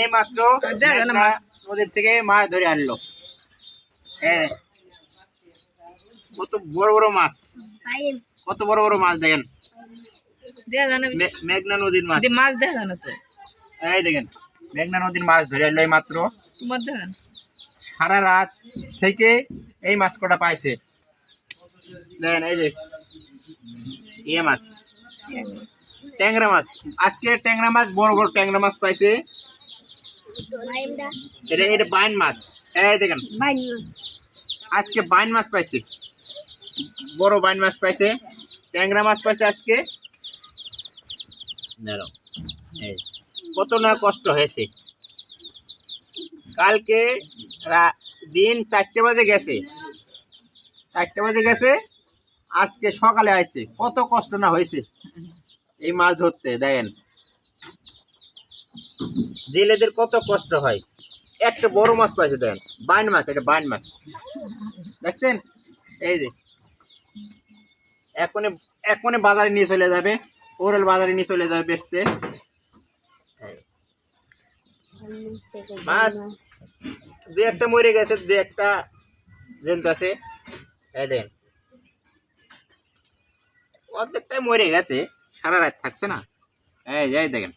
এই মাত্র দেখো নদীর থেকে মাছ ধরে আনলো। হ্যাঁ। কত বড় বড় মাছ। কত বড় বড় মাছ দেখেন। মেঘনা নদীর মাছ। মাছ দেখা না তো। এই দেখেন মেঘনা নদীর মাছ ধরে আনলো এই মাত্র তোমার সারা রাত থেকে এই মাছ কটা পাইছে। দেখেন এই যে ইয়ে মাছ। ট্যাংরা মাছ। আজকে ট্যাংরা মাছ বড় বড় ট্যাংরা মাছ পাইছে। এটা এটা বাইন মাছ। এই দেখেন। আজকে বাইন মাছ পাইছে। বড় বাইন মাছ পাইছে। ট্যাংরা মাছ পাইছে আজকে। এই, কত না কষ্ট হয়েছে। কালকে দিন চারটে বাজে গেছে। চারটে বাজে গেছে। আজকে সকালে আইছে। কত কষ্ট না হয়েছে। এই মাছ ধরতে দেখেন। জেলেদের কত কষ্ট হয়। একটা বড় মাছ পাইছে দেখেন বাইন মাছ, এটা বাইন মাছ। দেখছেন? এই যে। এখনই এখনই বাজারে নিয়ে চলে যাবে, ওরাল বাজারে নিয়ে চলে যাবে বেচতে। মাছ দু একটা মরে গেছে, দু একটা জন্তু আছে। এই দেন। অর্ধেকটাই মরে গেছে, সারা রাত থাকছে না। এই যাই দেখেন।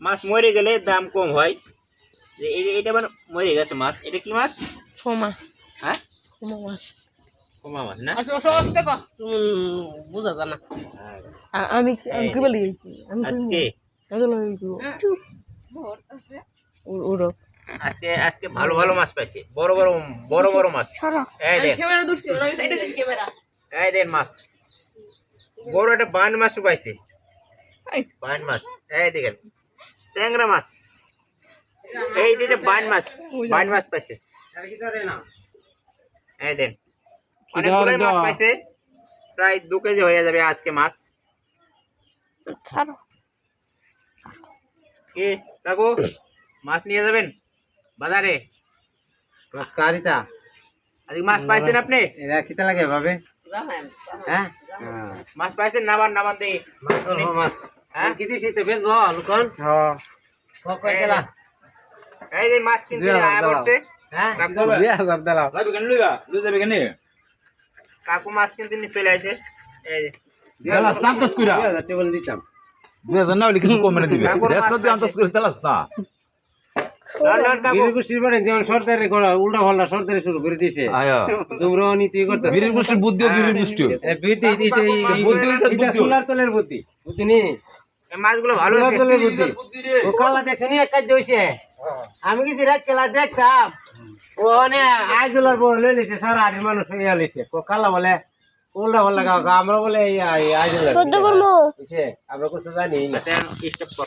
মাছ মরে গেলে দাম কম হয়। যে এই- এটা মানে মরে গেছে মাছ এটা কি মাছ? সোমা হ্যাঁ? সোমা মাছ। কমা মাছ না? আচ্ছা সহজ দেখো। তুমি বুঝা জানা। আমি আমি কি বলি? আমি আজকে? ওরো আজকে আজকে ভালো ভালো মাছ পাইছে। বড় বড় বড় বড় মাছ। এই দেন ক্যামেরা দুষ্টি আমি সাইডে ক্যামেরা। এই দেন মাছ। বড় একটা বান মাছ পাইছে। এই। বান মাছ। এই দেখেন। ট্যাংরা মাছ এই যে বান মাছ বান মাছ পাইছে এই দেন অনেকগুলোই মাছ পাইছে প্রায় দু কেজি হয়ে যাবে আজকে মাছ ছাড়ো কি কাকু মাছ নিয়ে যাবেন বাজারে মাছকারিতা আজকে মাছ পাইছেন আপনি এরা খিতে লাগে ভাবে হ্যাঁ মাছ পাইছেন নামান নামান দেই মাছ হল মাছ হ্যাঁ? কই এই যে মাছ কিনতে আয়া। হ্যাঁ? কাকু হাজার দিলাম যাবে কেন লইবা? লই যাবে কেন? কাকু মাছ কিনতে নিয়ে চলে আসে। এই যে। দেলাস না কইরা দুই হাজার টেবিল দিতাম দুই হাজার না হলে কিছু কম মেরে দিবে। দেশ মাছ নদী আন্দাজ করে দেলাস না বুদ্ধি। বুদ্ধি। মাছগুলো ভালো ও কালা এক কাজ হইছে আমি কিছু রাত খেলা দেখতাম। ও অনে আইজুলার লই লিছে সারা আড়ি মানুষ হইয়া লিছে ও কালা বলে আমরা বলে আইজুলার আমরা কিছু জানি না। স্টপ কর।